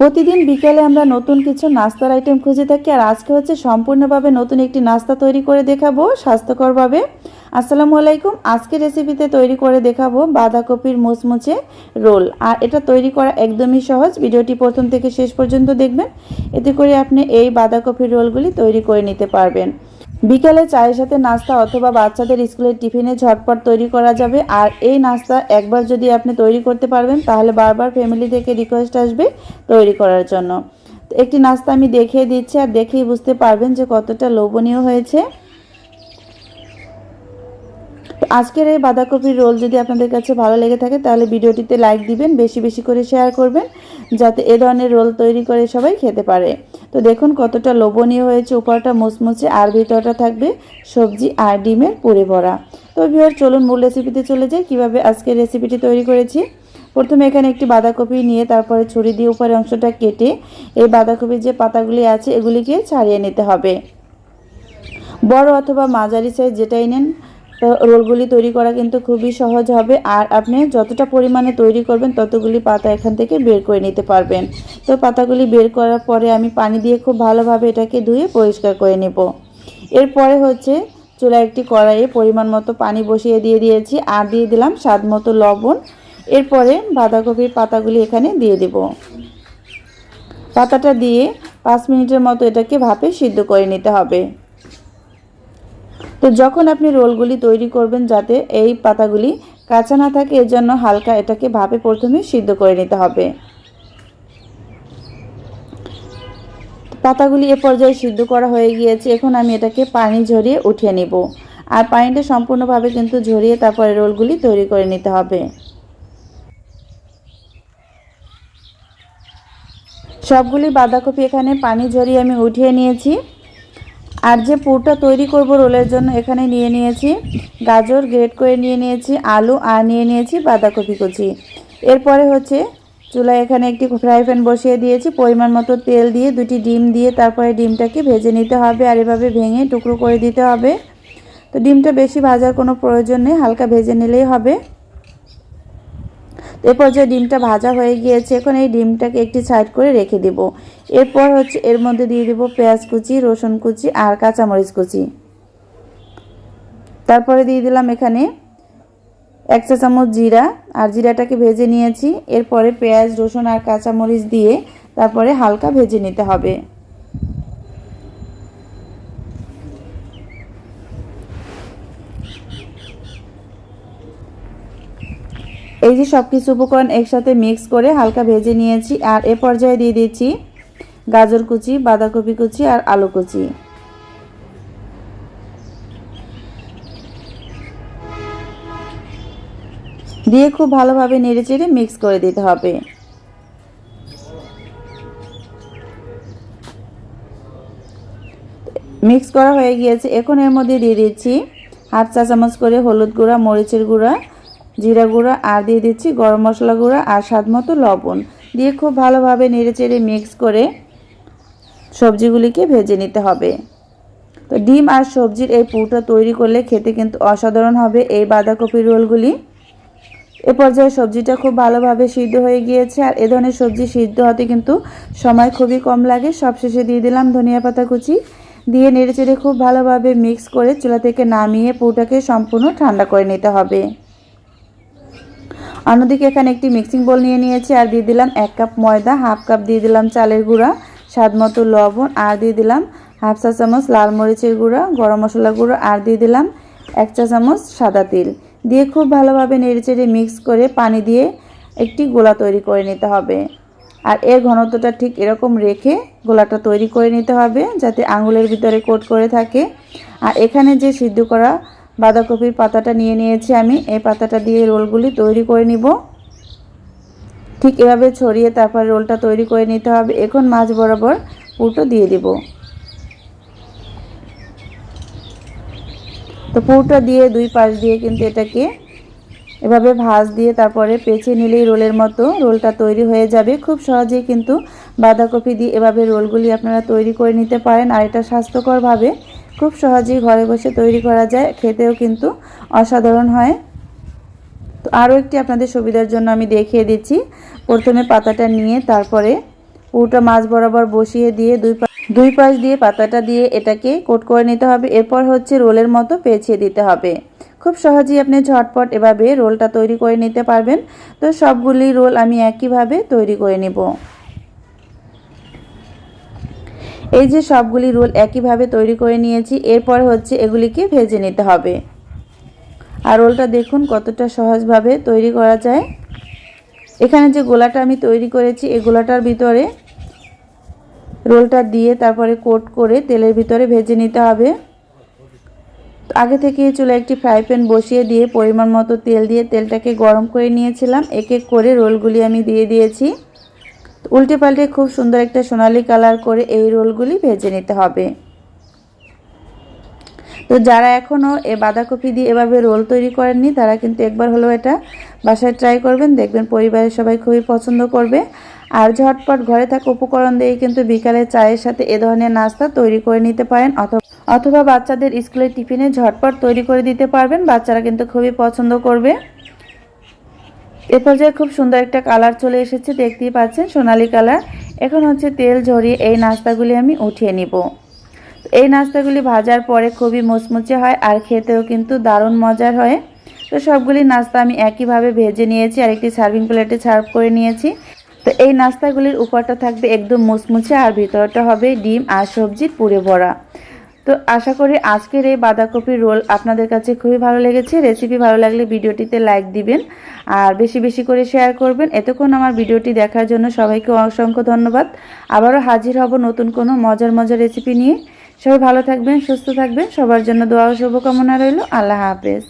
প্রতিদিন বিকেলে আমরা নতুন কিছু নাস্তার আইটেম খুঁজে থাকি, আর আজকে হচ্ছে সম্পূর্ণভাবে নতুন একটি নাস্তা তৈরি করে দেখাবো স্বাস্থ্যকরভাবে। আসসালামু আলাইকুম আজকে রেসিপিতে তৈরি করে দেখাবো বাঁধাকপির মুচমুচে রোল। আর এটা তৈরি করা একদমই সহজ, ভিডিওটি প্রথম থেকে শেষ পর্যন্ত দেখবেন। এতে করে আপনি এই বাঁধাকপির রোলগুলি তৈরি করে নিতে পারবেন। বিকালে চায়ের সাথে নাস্তা অথবা বাচ্চাদের স্কুলের টিফিনে ঝটপট তৈরি করা যাবে। আর এই নাস্তা একবার যদি আপনি তৈরি করতে পারবেন, তাহলে বারবার ফ্যামিলি থেকে রিকোয়েস্ট আসবে তৈরি করার জন্য। একটি নাস্তা আমি দেখিয়ে দিচ্ছি, আর দেখেই বুঝতে পারবেন যে কতটা লোভনীয় হয়েছে। আজকের এই বাঁধাকপির রোল যদি আপনাদের কাছে ভালো লেগে থাকে, তাহলে ভিডিওটিতে লাইক দিবেন, বেশি বেশি করে শেয়ার করবেন, যাতে এ ধরনের রোল তৈরি করে সবাই খেতে পারে। তো দেখুন কতটা লোভনীয় হয়েছে, উপরটা মুচমুচে আর ভিতরটা থাকবে সবজি আর ডিমের পুরে ভরা তো ভিওর চলুন মূল রেসিপিতে চলে যাই। কীভাবে আজকের রেসিপিটি তৈরি করেছি? প্রথমে এখানে একটি বাঁধাকপি নিয়ে তারপরে ছুরি দিয়ে উপরের অংশটা কেটে এই বাঁধাকপির যে পাতাগুলি আছে, এগুলিকে ছাড়িয়ে নিতে হবে। বড় অথবা মাঝারি সাইজ যেটাই নেন তো রোলগুলি তৈরি করা কিন্তু খুবই সহজ হবে আর আপনি যতটা পরিমাণে তৈরি করবেন ততগুলি পাতা এখান থেকে বের করে নিতে পারবেন। তো পাতাগুলি বের করার পরে আমি পানি দিয়ে খুব ভালোভাবে এটাকে ধুয়ে পরিষ্কার করে নেব। এরপরে হচ্ছে চুলা একটি কড়াইয়ে পরিমাণ মতো পানি বসিয়ে দিয়ে দিয়েছি আর দিয়ে দিলাম স্বাদ মতো লবণ। এরপরে বাঁধাকপির পাতাগুলি এখানে দিয়ে দেব। পাতাটা দিয়ে পাঁচ মিনিটের মতো এটাকে ভাপে সিদ্ধ করে নিতে হবে। তো যখন আপনি রোলগুলি তৈরি করবেন যাতে এই পাতাগুলি কাঁচা না থাকে এর জন্য হালকা এটাকে ভাপে প্রথমে সিদ্ধ করে নিতে হবে। পাতাগুলি এ পর্যায়ে সিদ্ধ করা হয়ে গিয়েছে। এখন আমি এটাকে পানি ঝরিয়ে উঠিয়ে নিব। আর পানিটা সম্পূর্ণভাবে কিন্তু ঝরিয়ে তারপরে রোলগুলি তৈরি করে নিতে হবে। সবগুলি বাঁধাকপি এখানে পানি ঝরিয়ে আমি উঠিয়ে নিয়েছি। আর যে পুরটা তৈরি করব রোলের জন্য এখানে নিয়ে নিয়েছি, গাজর গ্রেট করে নিয়ে নিয়েছি, আলু আর নিয়ে নিয়েছি বাঁধাকপি কুচি। এরপরে হচ্ছে চুলায় এখানে একটি ফ্রাই প্যান বসিয়ে দিয়েছি, পরিমাণ মতো তেল দিয়ে দুটি ডিম দিয়ে তারপরে ডিমটাকে ভেজে নিতে হবে আর এভাবে ভেঙে টুকরো করে দিতে হবে। তো ডিমটা বেশি ভাজার কোনো প্রয়োজন নেই, হালকা ভেজে নিলেই হবে। এরপর যে ডিমটা ভাজা হয়ে গিয়েছে, এখন এই ডিমটাকে একটি সাইড করে রেখে দেব। এরপর হচ্ছে এর মধ্যে দিয়ে দেব পেঁয়াজ কুচি, রসুন কুচি আর কাঁচামরিচ কুচি। তারপরে দিয়ে দিলাম এখানে এক চা চামচ জিরা, আর জিরাটাকে ভেজে নিয়েছি। এরপরে পেঁয়াজ, রসুন আর কাঁচামরিচ দিয়ে তারপরে হালকা ভেজে নিতে হবে। এই যে সব কিছু উপকরণ একসাথে মিক্স করে হালকা ভেজে নিয়েছি, আর এ পর্যায়ে দিয়ে দিচ্ছি গাজর কুচি, বাঁধাকপি কুচি, আর আলু কুচি। দিয়ে খুব ভালোভাবে নেড়ে চেড়ে মিক্স করে দিতে হবে। মিক্স করা হয়ে গিয়েছে, এখন এর মধ্যে দিয়ে দিচ্ছি হাফ চা চামচ করে হলুদ গুঁড়া, মরিচের গুঁড়া জিরা গুঁড়া আর দিয়ে দিচ্ছি গরম মশলা গুঁড়া আর স্বাদ মতো লবণ। দিয়ে খুব ভালোভাবে নেড়েচেড়ে মিক্স করে সবজিগুলিকে ভেজে নিতে হবে। তো ডিম আর সবজির এই পুরটা তৈরি করলে খেতে কিন্তু অসাধারণ হবে এই বাঁধাকপির রোলগুলি। এ পর্যায়ে সবজিটা খুব ভালোভাবে সিদ্ধ হয়ে গিয়েছে আর এ ধরনের সবজি সিদ্ধ হতে কিন্তু সময় খুবই কম লাগে। সবশেষে দিয়ে দিলাম ধনিয়া পাতা কুচি। দিয়ে নেড়েচেড়ে খুব ভালোভাবে মিক্স করে চুলা থেকে নামিয়ে পুরটাকে সম্পূর্ণ ঠান্ডা করে নিতে হবে। অন্যদিকে এখানে একটি মিক্সিং বোল নিয়ে নিয়েছি, আর দিয়ে দিলাম এক কাপ ময়দা হাফ কাপ দিয়ে দিলাম চালের গুঁড়া, স্বাদ মতো লবণ, আর দিয়ে দিলাম হাফ চা চামচ লাল মরিচের গুঁড়া, গরম মশলা গুঁড়ো, আর দিয়ে দিলাম এক চা চামচ সাদা তিল। দিয়ে খুব ভালোভাবে নেড়েচেড়ে মিক্স করে পানি দিয়ে একটি গোলা তৈরি করে নিতে হবে। আর এর ঘনত্বটা ঠিক এরকম রেখে গোলাটা তৈরি করে নিতে হবে, যাতে আঙুলের ভিতরে কোট করে থাকে। আর এখানে যে সিদ্ধ করা বাঁধাকপির পাতাটা নিয়ে নিয়েছি আমি। এই পাতাটা দিয়ে রোলগুলি তৈরি করে নিব। ঠিক এভাবে ছড়িয়ে তারপর রোলটা তৈরি করে নিতে হবে। এখন মাছ বরাবর পুরটো দিয়ে দিব। তো পুরটা দিয়ে দুই পাশ দিয়ে কিন্তু এটাকে এভাবে ভাজ দিয়ে তারপরে পেঁচে নিলেই রোলের মতো রোলটা তৈরি হয়ে যাবে। খুব সহজেই কিন্তু বাঁধাকপি দিয়ে এভাবে রোলগুলি আপনারা তৈরি করে নিতে পারেন। আর এটা স্বাস্থ্যকরভাবে খুব সহজেই ঘরে বসে তৈরি করা যায়, খেতেও কিন্তু অসাধারণ হয়। তো আরও একটি আপনাদের সুবিধার জন্য আমি দেখিয়ে দিচ্ছি। প্রথমে পাতাটা নিয়ে তারপরে পুরোটা মাছ বরাবর বসিয়ে দিয়ে দুই দুই পাশ দিয়ে পাতাটা দিয়ে এটাকে কোট করে নিতে হবে। এরপর হচ্ছে রোলের মতো পেঁচিয়ে দিতে হবে। খুব সহজেই আপনি ঝটপট এভাবে রোলটা তৈরি করে নিতে পারবেন। তো সবগুলি রোল আমি একইভাবে তৈরি করে নেব। এই যে সবগুলি রোল একইভাবে তৈরি করে নিয়েছি, এরপর হচ্ছে এগুলিকে ভেজে নিতে হবে। আর রোলটা দেখুন কতটা সহজভাবে তৈরি করা যায়। এখানে যে গোলাটা আমি তৈরি করেছি, এই গোলাটার ভিতরে রোলটা দিয়ে তারপরে কোট করে তেলের ভিতরে ভেজে নিতে হবে। আগে থেকে চুলে একটি ফ্রাই প্যান বসিয়ে দিয়ে পরিমাণ মতো তেল দিয়ে তেলটাকে গরম করে নিয়েছিলাম। এক এক করে রোলগুলি আমি দিয়ে দিয়েছি। উল্টে পাল্টে খুব সুন্দর একটা সোনালি কালার করে এই রোলগুলি ভেজে নিতে হবে। তো যারা এখনও এ বাঁধাকপি দিয়ে এভাবে রোল তৈরি করেননি, তারা কিন্তু একবার হলেও এটা বাসায় ট্রাই করবেন। দেখবেন পরিবারের সবাই খুবই পছন্দ করবে। আর ঝটপট ঘরে থাকা উপকরণ দিয়ে কিন্তু বিকালে চায়ের সাথে এ ধরনের নাস্তা তৈরি করে নিতে পারেন। অথবা অথবা বাচ্চাদের স্কুলের টিফিনে ঝটপট তৈরি করে দিতে পারবেন। বাচ্চারা কিন্তু খুবই পছন্দ করবে। এ পর্যায়ে খুব সুন্দর একটা কালার চলে এসেছে, দেখতেই পাচ্ছেন, সোনালি কালার। এখন হচ্ছে তেল ঝরিয়ে এই নাস্তাগুলি আমি উঠিয়ে নিব। এই নাস্তাগুলি ভাজার পরে খুবই মুচমুচে হয় আর খেতেও কিন্তু দারুণ মজার হয়। তো সবগুলি নাস্তা আমি একইভাবে ভেজে নিয়েছি আর একটি সার্ভিং প্লেটে সার্ভ করে নিয়েছি। তো এই নাস্তাগুলির উপরটা থাকবে একদম মুচমুচে আর ভিতরটা হবে ডিম আর সবজির পুরে ভরা। তো আশা করি আজকের এই বাঁধাকপির রোল আপনাদের কাছে খুবই ভালো লেগেছে। রেসিপি ভালো লাগলে ভিডিওটিতে লাইক দিবেন আর বেশি বেশি করে শেয়ার করবেন। এতক্ষণ আমার ভিডিওটি দেখার জন্য সবাইকে অসংখ্য ধন্যবাদ। আবারও হাজির হব নতুন কোনো মজার মজার রেসিপি নিয়ে। সবাই ভালো থাকবেন, সুস্থ থাকবেন। সবার জন্য দোয়া ও শুভকামনা রইল। আল্লাহ হাফেজ।